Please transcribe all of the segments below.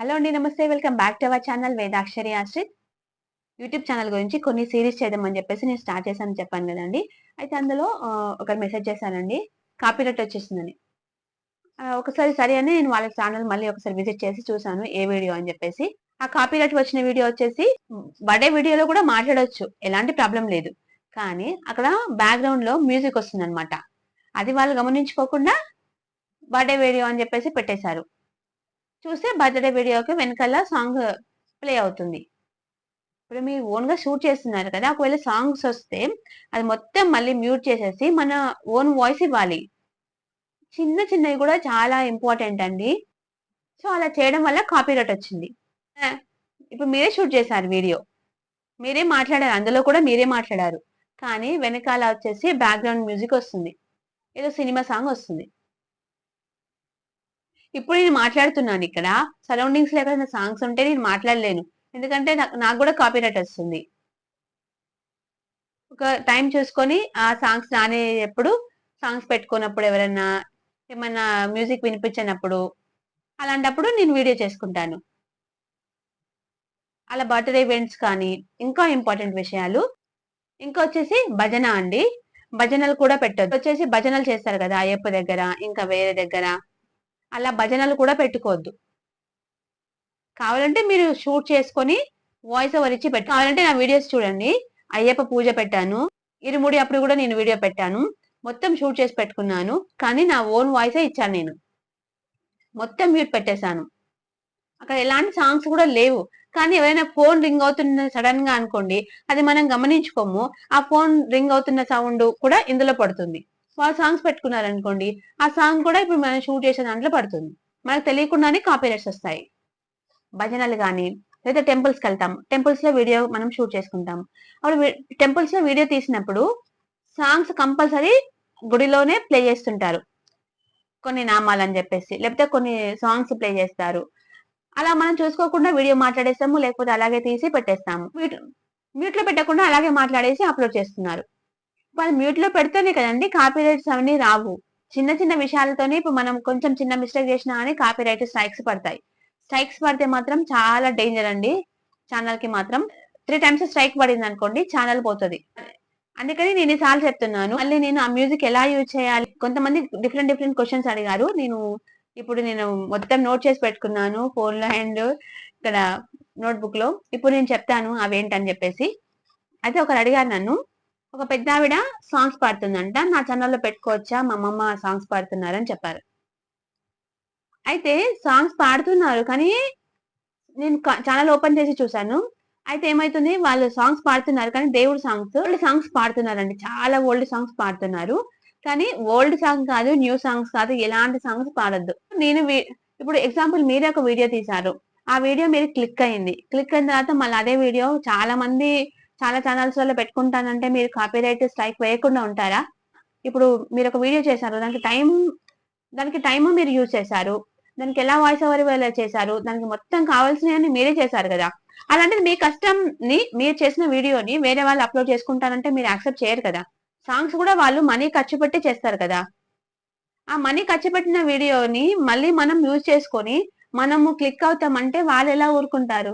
Hello అండి నమస్తే. Welcome back to our channel Vedakshari Ashrith YouTube channel గురించి కొన్ని సిరీస్ చేద్దామని చెప్పేసి నేను స్టార్ట్ చేశాను చెప్పాను కదండి. అయితే అందులో ఒక మెసేజ్ చేశానండి కాపీరైట్ వచ్చేసిందని. ఒకసారి సరే అని నేను వాళ్ళ ఛానల్ మళ్ళీ ఒకసారి విజిట్ చేసి చూసాను ఏ వీడియో అని చెప్పేసి. ఆ కాపీరైట్ వచ్చిన వీడియో వచ్చేసి బర్త్డే వీడియోలో కూడా మాట్లాడవచ్చు ఎలాంటి ప్రాబ్లం లేదు. కానీ అక్కడ బ్యాక్గ్రౌండ్లో మ్యూజిక్ వస్తుంది అనమాట అది వాళ్ళు గమనించుకోకుండా బర్త్డే వీడియో అని చెప్పేసి పెట్టేశారు. చూస్తే బర్త్డే వీడియోకి వెనకాల సాంగ్ ప్లే అవుతుంది. ఇప్పుడు మీరు ఓన్గా షూట్ చేస్తున్నారు కదా ఒకవేళ సాంగ్స్ వస్తే అది మొత్తం మళ్ళీ మ్యూట్ చేసేసి మన ఓన్ వాయిస్ ఇవ్వాలి. చిన్న చిన్నవి కూడా చాలా ఇంపార్టెంట్ అండి. సో అలా చేయడం వల్ల కాపీరైట్ వచ్చింది. ఇప్పుడు మీరే షూట్ చేశారు వీడియో. మీరే మాట్లాడారు అందులో కూడా మీరే మాట్లాడారు. కానీ వెనకాల వచ్చేసి బ్యాక్గ్రౌండ్ మ్యూజిక్ వస్తుంది. ఏదో సినిమా సాంగ్ వస్తుంది. ఇప్పుడు నేను మాట్లాడుతున్నాను ఇక్కడ. సరౌండింగ్స్లో ఎక్కడైనా సాంగ్స్ ఉంటే నేను మాట్లాడలేను. ఎందుకంటే నాకు నాకు కూడా కాపీరైట్ వస్తుంది. ఒక టైం చూసుకొని ఆ సాంగ్స్ నానే ఎప్పుడు సాంగ్స్ పెట్టుకున్నప్పుడు ఎవరైనా ఏమైనా మ్యూజిక్ వినిపించినప్పుడు అలాంటప్పుడు నేను వీడియో చేసుకుంటాను. అలా బర్త్డే ఈవెంట్స్ కానీ ఇంకా ఇంపార్టెంట్ విషయాలు. ఇంకా వచ్చేసి భజన అండి. భజనలు కూడా పెట్టొద్దు. వచ్చేసి భజనలు చేస్తారు కదా అయ్యప్ప దగ్గర ఇంకా వేరే దగ్గర. అలా భజనలు కూడా పెట్టుకోవద్దు. కావాలంటే మీరు షూట్ చేసుకొని వాయిస్ ఓవర్ ఇచ్చి పెట్టు కావాలంటే నా వీడియోస్ చూడండి. అయ్యప్ప పూజ పెట్టాను. ఇరుముడి అప్పుడు కూడా నేను వీడియో పెట్టాను. మొత్తం షూట్ చేసి పెట్టుకున్నాను. కానీ నా ఓన్ వాయిసే ఇచ్చాను నేను. మొత్తం మ్యూట్ పెట్టేశాను. అక్కడ ఎలాంటి సాంగ్స్ కూడా లేవు. కానీ ఎవరైనా ఫోన్ రింగ్ అవుతున్న సడన్గా అనుకోండి అది మనం గమనించుకోము. ఆ ఫోన్ రింగ్ అవుతున్న సౌండ్ కూడా ఇందులో పడుతుంది. వాళ్ళు సాంగ్స్ పెట్టుకున్నారు అనుకోండి ఆ సాంగ్ కూడా ఇప్పుడు మనం షూట్ చేసే దాంట్లో పడుతుంది. మనకు తెలియకుండానే కాపీరైట్స్ వస్తాయి. భజనలు కానీ లేదా టెంపుల్స్కి వెళ్తాం. టెంపుల్స్లో వీడియో మనం షూట్ చేసుకుంటాం. అప్పుడు టెంపుల్స్లో వీడియో తీసినప్పుడు సాంగ్స్ కంపల్సరీ గుడిలోనే ప్లే చేస్తుంటారు. కొన్ని నామాలని చెప్పేసి లేకపోతే కొన్ని సాంగ్స్ ప్లే చేస్తారు. అలా మనం చూసుకోకుండా వీడియో మాట్లాడేస్తాము లేకపోతే అలాగే తీసి పెట్టేస్తాము. మ్యూట్లో పెట్టకుండా అలాగే మాట్లాడేసి అప్లోడ్ చేస్తున్నారు. మనం మ్యూట్లో పెడితేనే కదండి కాపీ రైట్స్ అవన్నీ రావు. చిన్న చిన్న విషయాలతోనే ఇప్పుడు మనం కొంచెం చిన్న మిస్టేక్ చేసినా కానీ రైట్ స్ట్రైక్స్ పడతాయి. స్ట్రైక్స్ పడితే మాత్రం చాలా డేంజర్ అండి ఛానల్కి మాత్రం. త్రీ టైమ్స్ స్ట్రైక్ పడింది అనుకోండి ఛానల్ పోతుంది. అందుకని నేను సార్లు చెప్తున్నాను మళ్ళీ నేను ఆ మ్యూజిక్ ఎలా యూజ్ చేయాలి? కొంతమంది డిఫరెంట్ డిఫరెంట్ క్వశ్చన్స్ అడిగారు. నేను ఇప్పుడు నేను మొత్తం నోట్ చేసి పెట్టుకున్నాను ఫోన్లో అండ్ ఇక్కడ నోట్బుక్లో. ఇప్పుడు నేను చెప్తాను అవేంటని చెప్పేసి. అయితే ఒకరు అడిగారు నన్ను ఒక పెద్ద ఆవిడ సాంగ్స్ పాడుతుందంట. నా ఛానల్లో పెట్టుకోవచ్చా? మా అమ్మమ్మ సాంగ్స్ పాడుతున్నారని చెప్పారు. అయితే సాంగ్స్ పాడుతున్నారు. కానీ నేను ఛానల్ ఓపెన్ చేసి చూశాను. అయితే ఏమైతుంది? వాళ్ళు సాంగ్స్ పాడుతున్నారు. కానీ దేవుడు సాంగ్స్ ఓల్డ్ సాంగ్స్ పాడుతున్నారండి. చాలా ఓల్డ్ సాంగ్స్ పాడుతున్నారు. కానీ ఓల్డ్ సాంగ్ కాదు న్యూ సాంగ్స్ కాదు ఎలాంటి సాంగ్స్ పాడద్దు. నేను వీ- ఇప్పుడు ఎగ్జాంపుల్ మీరే ఒక వీడియో తీశారు. ఆ వీడియో మీరు క్లిక్ అయింది. క్లిక్ అయిన తర్వాత మళ్ళీ అదే వీడియో చాలా మంది చాలా ఛానల్స్ వల్ల పెట్టుకుంటానంటే మీరు కాపీరైట్ స్ట్రైక్ వేయకుండా ఉంటారా? ఇప్పుడు మీరు ఒక వీడియో చేశారు దానికి టైం దానికి టైం మీరు యూజ్ చేశారు దానికి ఎలా వాయిస్ ఓవర్ చేశారు దానికి మొత్తం కావాల్సినవన్నీ మీరే చేశారు కదా? అలాంటిది మీ కష్టంని మీరు చేసిన వీడియోని వేరే వాళ్ళు అప్లోడ్ చేసుకుంటారంటే మీరు యాక్సెప్ట్ చేయరు కదా? సాంగ్స్ కూడా వాళ్ళు మనీ ఖర్చు పెట్టి చేస్తారు కదా? ఆ మనీ ఖర్చు పెట్టిన వీడియోని మళ్ళీ మనం యూజ్ చేసుకొని మనము క్లిక్ అవుతామంటే వాళ్ళు ఎలా ఊరుకుంటారు?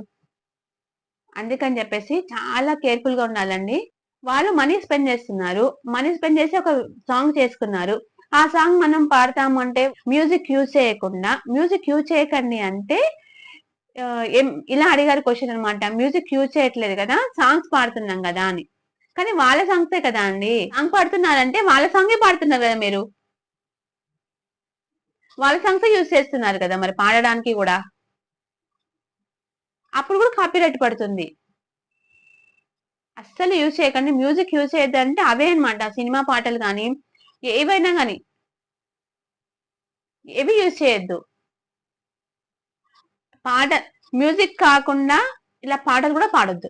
అందుకని చెప్పేసి చాలా కేర్ఫుల్గా ఉండాలండి. వాళ్ళు మనీ స్పెండ్ చేస్తున్నారు. మనీ స్పెండ్ చేసి ఒక సాంగ్ చేసుకున్నారు. ఆ సాంగ్ మనం పాడతాము అంటే మ్యూజిక్ యూజ్ చేయకుండా మ్యూజిక్ యూజ్ చేయకండి అంటే ఏం ఇలా అడిగారు క్వశ్చన్ అనమాట మ్యూజిక్ యూజ్ చేయట్లేదు కదా సాంగ్స్ పాడుతున్నాం కదా అని. కానీ వాళ్ళ సాంగ్సే కదా అండి. సాంగ్ పాడుతున్నారంటే వాళ్ళ సాంగే పాడుతున్నారు కదా మీరు? వాళ్ళ సాంగ్స్ యూజ్ చేస్తున్నారు కదా మరి పాడడానికి కూడా? అప్పుడు కూడా కాపీరైట్ పడుతుంది. అస్సలు యూజ్ చేయకండి. మ్యూజిక్ యూజ్ చేయొద్దంటే అవే అనమాట సినిమా పాటలు కానీ ఏవైనా కానీ. ఏవి యూజ్ చేయొద్దు. పాట మ్యూజిక్ కాకుండా ఇలా పాటలు కూడా పాడొద్దు.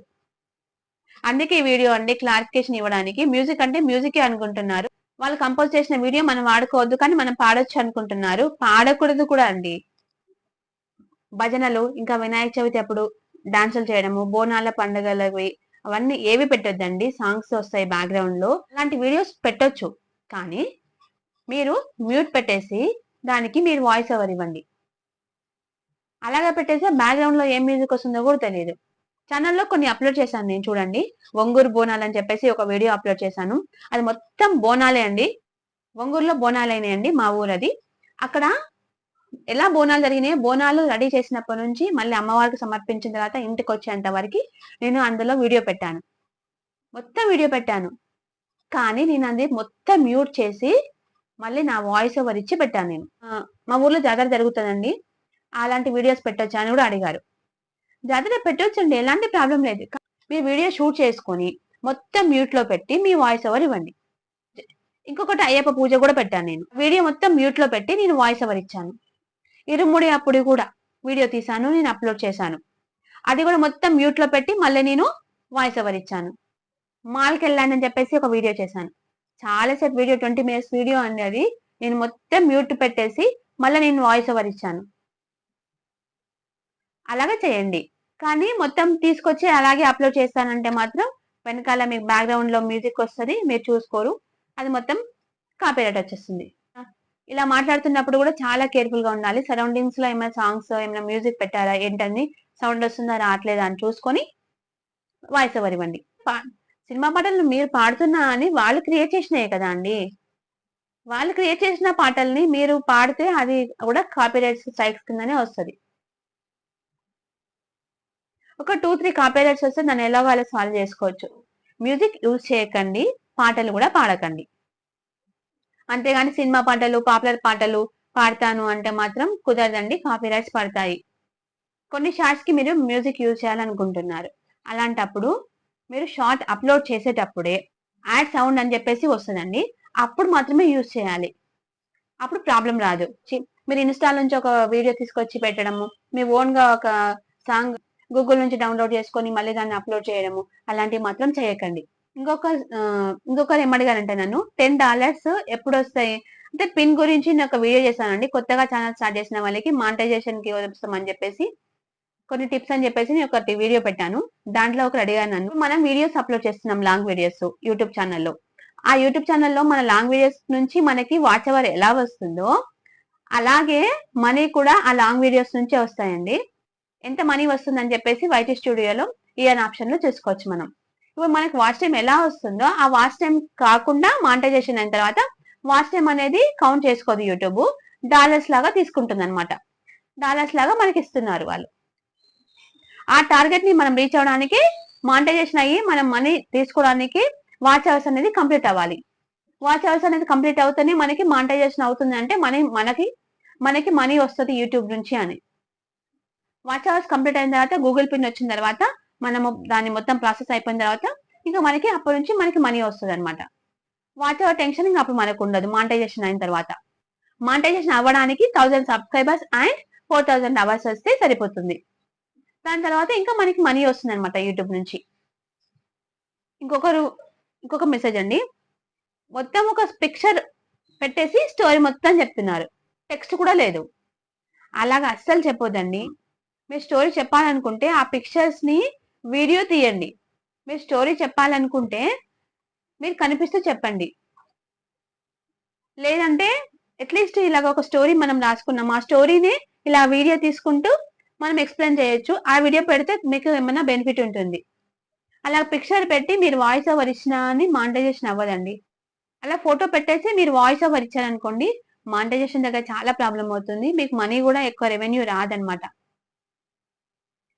అందుకే ఈ వీడియో అండి క్లారిఫికేషన్ ఇవ్వడానికి. మ్యూజిక్ అంటే మ్యూజికే అనుకుంటున్నారు. వాళ్ళు కంపోజ్ చేసిన వీడియో మనం వాడుకోవద్దు కానీ మనం పాడొచ్చు అనుకుంటున్నారు. పాడకూడదు కూడా అండి. భజనలు ఇంకా వినాయక చవితి అప్పుడు డాన్సులు చేయడము బోనాల పండుగలవి అవన్నీ ఏవి పెట్టొద్దండి? సాంగ్స్ వస్తాయి బ్యాక్గ్రౌండ్లో. అలాంటి వీడియోస్ పెట్టొచ్చు. కానీ మీరు మ్యూట్ పెట్టేసి దానికి మీరు వాయిస్ ఓవర్ ఇవ్వండి. అలాగే పెట్టేసి బ్యాక్గ్రౌండ్లో ఏం మ్యూజిక్ వస్తుందో కూడా తెలియదు. ఛానల్లో కొన్ని అప్లోడ్ చేశాను నేను చూడండి. ఒంగూరు బోనాలు అని చెప్పేసి ఒక వీడియో అప్లోడ్ చేశాను. అది మొత్తం బోనాలే అండి. ఒంగూరులో బోనాలు అయినాయండి మా ఊరు అది అక్కడ ఎలా బోనాలు జరిగినాయి బోనాలు రెడీ చేసినప్పటి నుంచి మళ్ళీ అమ్మవారికి సమర్పించిన తర్వాత ఇంటికి వచ్చేంత వరకు నేను అందులో వీడియో పెట్టాను. మొత్తం వీడియో పెట్టాను. కానీ నేను అది మొత్తం మ్యూట్ చేసి మళ్ళీ నా వాయిస్ ఓవర్ ఇచ్చి పెట్టాను నేను. మా ఊర్లో జాతర జరుగుతుందండి. అలాంటి వీడియోస్ పెట్టొచ్చా అని కూడా అడిగారు. జాతర పెట్టొచ్చండి ఎలాంటి ప్రాబ్లం లేదు. మీ వీడియో షూట్ చేసుకొని మొత్తం మ్యూట్లో పెట్టి మీ వాయిస్ ఓవర్ ఇవ్వండి. ఇంకొకటి అయ్యప్ప పూజ కూడా పెట్టాను నేను. వీడియో మొత్తం మ్యూట్లో పెట్టి నేను వాయిస్ ఓవర్ ఇచ్చాను. ఇరుముడి అప్పుడు కూడా వీడియో తీశాను నేను అప్లోడ్ చేశాను. అది కూడా మొత్తం మ్యూట్లో పెట్టి మళ్ళీ నేను వాయిస్ ఓవర్ ఇచ్చాను. మాల్కి వెళ్ళానని చెప్పేసి ఒక వీడియో చేశాను. చాలాసేపు వీడియో ట్వంటీ మినిట్స్ వీడియో అనేది నేను మొత్తం మ్యూట్ పెట్టేసి మళ్ళీ నేను వాయిస్ ఓవర్ ఇచ్చాను. అలాగే చేయండి. కానీ మొత్తం తీసుకొచ్చి అలాగే అప్లోడ్ చేస్తానంటే మాత్రం వెనకాల మీకు బ్యాక్గ్రౌండ్లో మ్యూజిక్ వస్తుంది మీరు చూసుకోరు. అది మొత్తం కాపీరైట్ వచ్చేస్తుంది. ఇలా మాట్లాడుతున్నప్పుడు కూడా చాలా కేర్ఫుల్గా ఉండాలి. సరౌండింగ్స్లో ఏమైనా సాంగ్స్ ఏమైనా మ్యూజిక్ పెట్టారా ఏంటని సౌండ్ వస్తుందా రావట్లేదా అని చూసుకొని వాయిస్ ఓవర్ ఇవ్వండి. పా- సినిమా పాటలు మీరు పాడుతున్నా అని వాళ్ళు క్రియేట్ చేసినాయి కదా అండి. వాళ్ళు క్రియేట్ చేసిన పాటల్ని మీరు పాడితే అది కూడా కాపీరైట్ స్ట్రైక్స్ కిందనే వస్తుంది. ఒక టూ త్రీ కాపీరైట్స్ వస్తే దాన్ని ఎలాగో అలా సాల్వ్ చేసుకోవచ్చు. మ్యూజిక్ యూజ్ చేయకండి పాటలు కూడా పాడకండి. అంతేగాని సినిమా పాటలు పాపులర్ పాటలు పాడతాను అంటే మాత్రం కుదరదండి కాపీ రైట్స్ పడతాయి. కొన్ని షార్ట్స్కి మీరు మ్యూజిక్ యూజ్ చేయాలనుకుంటున్నారు. అలాంటప్పుడు మీరు షార్ట్ అప్లోడ్ చేసేటప్పుడే యాడ్ సౌండ్ అని చెప్పేసి వస్తుందండి అప్పుడు మాత్రమే యూజ్ చేయాలి. అప్పుడు ప్రాబ్లం రాదు. చి- మీరు ఇన్స్టాల్ నుంచి ఒక వీడియో తీసుకొచ్చి పెట్టడము మీ ఓన్గా ఒక సాంగ్ గూగుల్ నుంచి డౌన్లోడ్ చేసుకొని మళ్ళీ దాన్ని అప్లోడ్ చేయడము అలాంటివి మాత్రం చేయకండి. ఇంకొక ఇంకొకరు ఏమడిగారంటే నన్ను టెన్ డాలర్స్ ఎప్పుడు వస్తాయి అంటే పిన్ గురించి నేను ఒక వీడియో చేశానండి. కొత్తగా ఛానల్ స్టార్ట్ చేసిన వాళ్ళకి మానిటైజేషన్కి వస్తామని చెప్పేసి కొన్ని టిప్స్ అని చెప్పేసి నేను ఒకటి వీడియో పెట్టాను. దాంట్లో ఒకరు అడిగాను నన్ను మనం వీడియోస్ అప్లోడ్ చేస్తున్నాం లాంగ్ వీడియోస్ యూట్యూబ్ ఛానల్లో. ఆ యూట్యూబ్ ఛానల్లో మన లాంగ్ వీడియోస్ నుంచి మనకి వాచ్ అవర్ ఎలా వస్తుందో అలాగే మనీ కూడా ఆ లాంగ్ వీడియోస్ నుంచే వస్తాయండి. ఎంత మనీ వస్తుందని చెప్పేసి వైటీ స్టూడియోలో ఈఎన్ ఆప్షన్లో చూసుకోవచ్చు మనం. ఇప్పుడు మనకి వాచ్ టైం ఎలా వస్తుందో ఆ వాచ్ టైం కాకుండా మానిటైజేషన్ అయిన తర్వాత వాచ్ టైం అనేది కౌంట్ చేసుకోదు యూట్యూబ్. డాలర్స్ లాగా తీసుకుంటుంది అనమాట డాలర్స్ లాగా మనకి ఇస్తున్నారు వాళ్ళు. ఆ టార్గెట్ని మనం రీచ్ అవడానికి మానిటైజేషన్ అయ్యి మనం మనీ తీసుకోవడానికి వాచ్ అవర్స్ అనేది కంప్లీట్ అవ్వాలి. వాచ్ అవర్స్ అనేది కంప్లీట్ అవుతూనే మనకి మానిటైజేషన్ అవుతుంది అంటే మనీ మనకి మనకి మనీ వస్తుంది యూట్యూబ్ నుంచి అని. వాచ్ అవర్స్ కంప్లీట్ అయిన తర్వాత గూగుల్ పిన్ వచ్చిన తర్వాత మనము దాన్ని మొత్తం ప్రాసెస్ అయిపోయిన తర్వాత ఇంకా మనకి అప్పటి నుంచి మనకి మనీ వస్తుంది అనమాట వాచ్ అవర్ టెన్షన్ ఇంకా అప్పుడు మనకు ఉండదు. మానిటైజేషన్ అయిన తర్వాత. మానిటైజేషన్ అవ్వడానికి thousand subscribers and four thousand hours వస్తే సరిపోతుంది. దాని తర్వాత ఇంకా మనకి మనీ వస్తుంది అనమాట యూట్యూబ్ నుంచి. ఇంకొకరు ఇంకొక మెసేజ్ అండి. మొత్తం ఒక పిక్చర్ పెట్టేసి స్టోరీ మొత్తం చెప్తున్నారు. టెక్స్ట్ కూడా లేదు. అలాగా అస్సలు చెప్పొద్దండి. మీరు స్టోరీ చెప్పాలనుకుంటే ఆ పిక్చర్స్ని వీడియో తీయండి. మీరు స్టోరీ చెప్పాలనుకుంటే మీరు కనిపిస్తూ చెప్పండి. లేదంటే అట్లీస్ట్ ఇలాగ ఒక స్టోరీ మనం రాసుకున్నాం. ఆ స్టోరీని ఇలా వీడియో తీసుకుంటూ మనం ఎక్స్ప్లెయిన్ చేయొచ్చు. ఆ వీడియో పెడితే మీకు ఏమైనా బెనిఫిట్ ఉంటుంది. అలా పిక్చర్ పెట్టి మీరు వాయిస్ ఓవర్ ఇచ్చినా అని మానిటైజేషన్ అవ్వదండి. అలా ఫోటో పెట్టేసి మీరు వాయిస్ ఓవర్ ఇచ్చారనుకోండి మానిటైజేషన్ దగ్గర చాలా ప్రాబ్లం అవుతుంది. మీకు మనీ కూడా ఎక్కువ రెవెన్యూ రాదనమాట.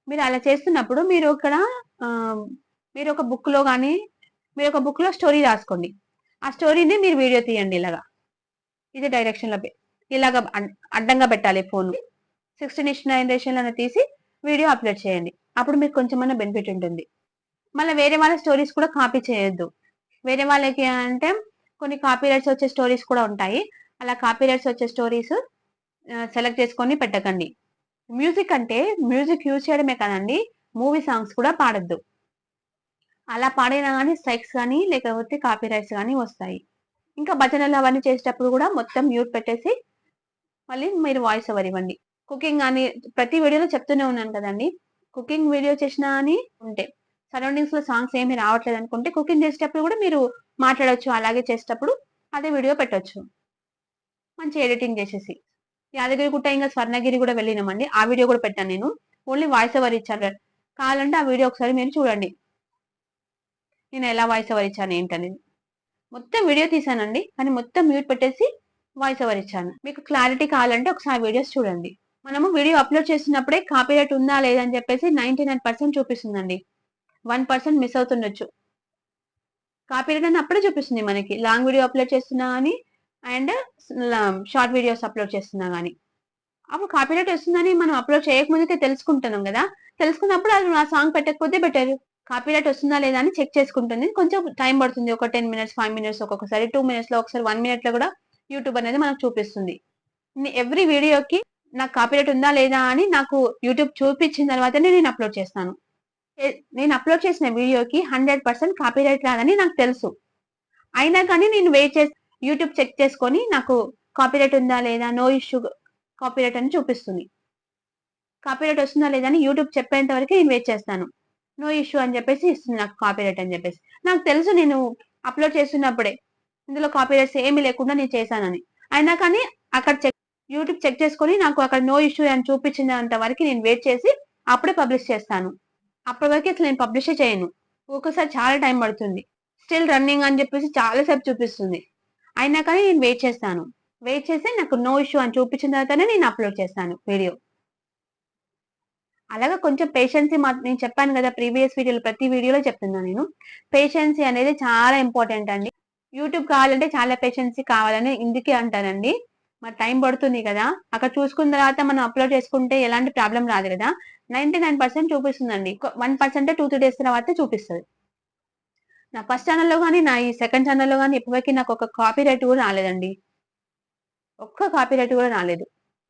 మీరు అలా చేస్తున్నప్పుడు మీరు ఇక్కడ మీరు ఒక బుక్లో కానీ మీరు ఒక బుక్లో స్టోరీ రాసుకోండి. ఆ స్టోరీని మీరు వీడియో తీయండి ఇలాగా. ఇది డైరెక్షన్లో ఇలాగ అడ్- అడ్డంగా పెట్టాలి ఫోన్ సిక్స్టీన్ ఇష్ నైన్లో తీసి వీడియో అప్లోడ్ చేయండి. అప్పుడు మీకు కొంచెం బెనిఫిట్ ఉంటుంది. మళ్ళీ వేరే వాళ్ళ స్టోరీస్ కూడా కాపీ చేయొద్దు. వేరే వాళ్ళకి అంటే కొన్ని కాపీ రైట్స్ వచ్చే స్టోరీస్ కూడా ఉంటాయి. అలా కాపీ రైట్స్ వచ్చే స్టోరీస్ సెలెక్ట్ చేసుకొని పెట్టకండి. మ్యూజిక్ అంటే మ్యూజిక్ యూజ్ చేయడమే కదండి. మూవీ సాంగ్స్ కూడా పాడద్దు. అలా పాడినా కానీ స్ట్రైక్స్ కానీ లేకపోతే కాపీ రైట్స్ కానీ వస్తాయి. ఇంకా భజనలు అవన్నీ చేసేటప్పుడు కూడా మొత్తం మ్యూట్ పెట్టేసి మళ్ళీ మీరు వాయిస్ ఓవర్ ఇవ్వండి. కుకింగ్ అని ప్రతి వీడియోలో చెప్తూనే ఉన్నాను కదండి. కుకింగ్ వీడియో చేసినా అని ఉంటే సరౌండింగ్స్లో సాంగ్స్ ఏమి రావట్లేదు అనుకుంటే కుకింగ్ చేసేటప్పుడు కూడా మీరు మాట్లాడవచ్చు అలాగే చేసేటప్పుడు అదే వీడియో పెట్టొచ్చు. మంచి ఎడిటింగ్ చేసేసి. యాదగిరి గుట్ట ఇంకా స్వర్ణగిరి కూడా వెళ్ళినామండి. ఆ వీడియో కూడా పెట్టాను నేను. ఓన్లీ వాయిస్ ఓవర్ ఇచ్చాను కావాలంటే ఆ వీడియో ఒకసారి మీరు చూడండి. నేను ఎలా వాయిస్ ఓవర్ ఇచ్చాను ఏంటనేది. మొత్తం వీడియో తీసానండి. కానీ మొత్తం మ్యూట్ పెట్టేసి వాయిస్ ఓవర్ ఇచ్చాను. మీకు క్లారిటీ కావాలంటే ఒకసారి వీడియోస్ చూడండి. మనము వీడియో అప్లోడ్ చేసినప్పుడే కాపీరైట్ ఉందా లేదని చెప్పేసి నైన్టీ నైన్ పర్సెంట్ చూపిస్తుందండి. వన్ పర్సెంట్ మిస్ అవుతుండొచ్చు. కాపీరైట్ అని అప్పుడే చూపిస్తుంది మనకి. లాంగ్ వీడియో అప్లోడ్ చేస్తున్నా అని అండ్ షార్ట్ వీడియోస్ అప్లోడ్ చేస్తున్నా కానీ అప్పుడు కాపీరైట్ వస్తుందని మనం అప్లోడ్ చేయకముందుకే తెలుసుకుంటున్నాం కదా. తెలుసుకున్నప్పుడు అది నా సాంగ్ పెట్టకపోతే బెటర్. కాపీరైట్ వస్తుందా లేదా అని చెక్ చేసుకుంటుంది. కొంచెం టైం పడుతుంది. ఒక టెన్ మినిట్స్ ఫైవ్ మినిట్స్ ఒక్కొక్కసారి టూ మినిట్స్లో ఒకసారి వన్ మినిట్లో కూడా యూట్యూబ్ అనేది మనకు చూపిస్తుంది. ఎవ్రీ వీడియోకి నాకు కాపీరైట్ ఉందా లేదా అని నాకు యూట్యూబ్ చూపించిన తర్వాతనే నేను అప్లోడ్ చేస్తాను. నేను అప్లోడ్ చేసిన వీడియోకి హండ్రెడ్ పర్సెంట్ కాపీరైట్ రాదని నాకు తెలుసు. అయినా కానీ నేను వెయిట్ చేసి యూట్యూబ్ చెక్ చేసుకొని నాకు కాపీరైట్ ఉందా లేదా నో ఇష్యూ కాపీరైట్ అని చూపిస్తుంది. కాపీరైట్ వస్తుందా లేదా అని యూట్యూబ్ చెప్పేంత వరకు నేను వెయిట్ చేస్తాను. నో ఇష్యూ అని చెప్పేసి ఇస్తుంది నాకు కాపీరైట్ అని చెప్పేసి. నాకు తెలుసు నేను అప్లోడ్ చేస్తున్నప్పుడే ఇందులో కాపీరైట్స్ ఏమీ లేకుండా నేను చేశానని. అయినా కానీ అక్కడ చెక్ యూట్యూబ్ చెక్ చేసుకొని నాకు అక్కడ నో ఇష్యూ అని చూపించినంత వరకు నేను వెయిట్ చేసి అప్పుడే పబ్లిష్ చేస్తాను. అప్పటి వరకు అసలు నేను పబ్లిష్ చేయను. ఒక్కోసారి చాలా టైం పడుతుంది. స్టిల్ రన్నింగ్ అని చెప్పేసి చాలాసేపు చూపిస్తుంది. అయినా కానీ నేను వెయిట్ చేస్తాను. వెయిట్ చేసి నాకు నో ఇష్యూ అని చూపించిన తర్వాతనే నేను అప్లోడ్ చేస్తాను వీడియో అలాగా కొంచెం పేషెన్సీ మా నేను చెప్పాను కదా ప్రీవియస్ వీడియోలో ప్రతి వీడియోలో చెప్తున్నాను నేను. పేషెన్సీ అనేది చాలా ఇంపార్టెంట్ అండి. యూట్యూబ్ కావాలంటే చాలా పేషెన్సీ కావాలని ఇందుకే అంటారండి మరి టైం పడుతుంది కదా. అక్కడ చూసుకున్న తర్వాత మనం అప్లోడ్ చేసుకుంటే ఎలాంటి ప్రాబ్లం రాదు కదా. Ninety nine percent చూపిస్తుందండి one percent two three days తర్వాత చూపిస్తుంది. నా ఫస్ట్ ఛానల్లో కానీ నా ఈ సెకండ్ ఛానల్లో కానీ ఇప్పటివరకు నాకు ఒక కాపీ రైట్ కూడా రాలేదండి. ఒక్క కాపీ రైట్ కూడా రాలేదు.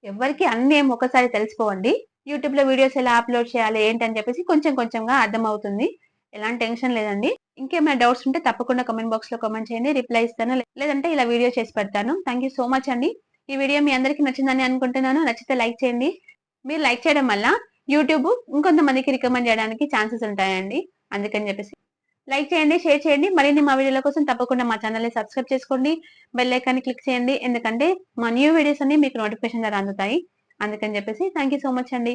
ఎవరికి అన్ని ఏం ఒకసారి తెలుసుకోండి. యూట్యూబ్లో వీడియోస్ ఎలా అప్లోడ్ చేయాలి ఏంటని చెప్పేసి కొంచెం కొంచెంగా అర్థం అవుతుంది ఎలాంటి టెన్షన్ లేదండి. ఇంకేమైనా డౌట్స్ ఉంటే తప్పకుండా కమెంట్ బాక్స్లో కమెంట్ చేయండి. రిప్లై ఇస్తాను. లేదంటే ఇలా వీడియో చేసి పెడతాను. థ్యాంక్ యూ సో మచ్ అండి. ఈ వీడియో మీ అందరికీ నచ్చిందని అనుకుంటున్నాను. నచ్చితే లైక్ చేయండి. మీరు లైక్ చేయడం వల్ల యూట్యూబ్ ఇంకొంతమందికి రికమెండ్ చేయడానికి ఛాన్సెస్ ఉంటాయండి. అందుకని చెప్పేసి లైక్ చేయండి షేర్ చేయండి. మరిన్ని మా వీడియోల కోసం తప్పకుండా మా ఛానల్ని సబ్స్క్రైబ్ చేసుకోండి. బెల్ ఐకాన్ని క్లిక్ చేయండి. ఎందుకంటే మా న్యూ వీడియోస్ అన్ని మీకు నోటిఫికేషన్ ద్వారా అందుతాయి అందుకని చెప్పేసి థ్యాంక్ యూ సో మచ్ అండి.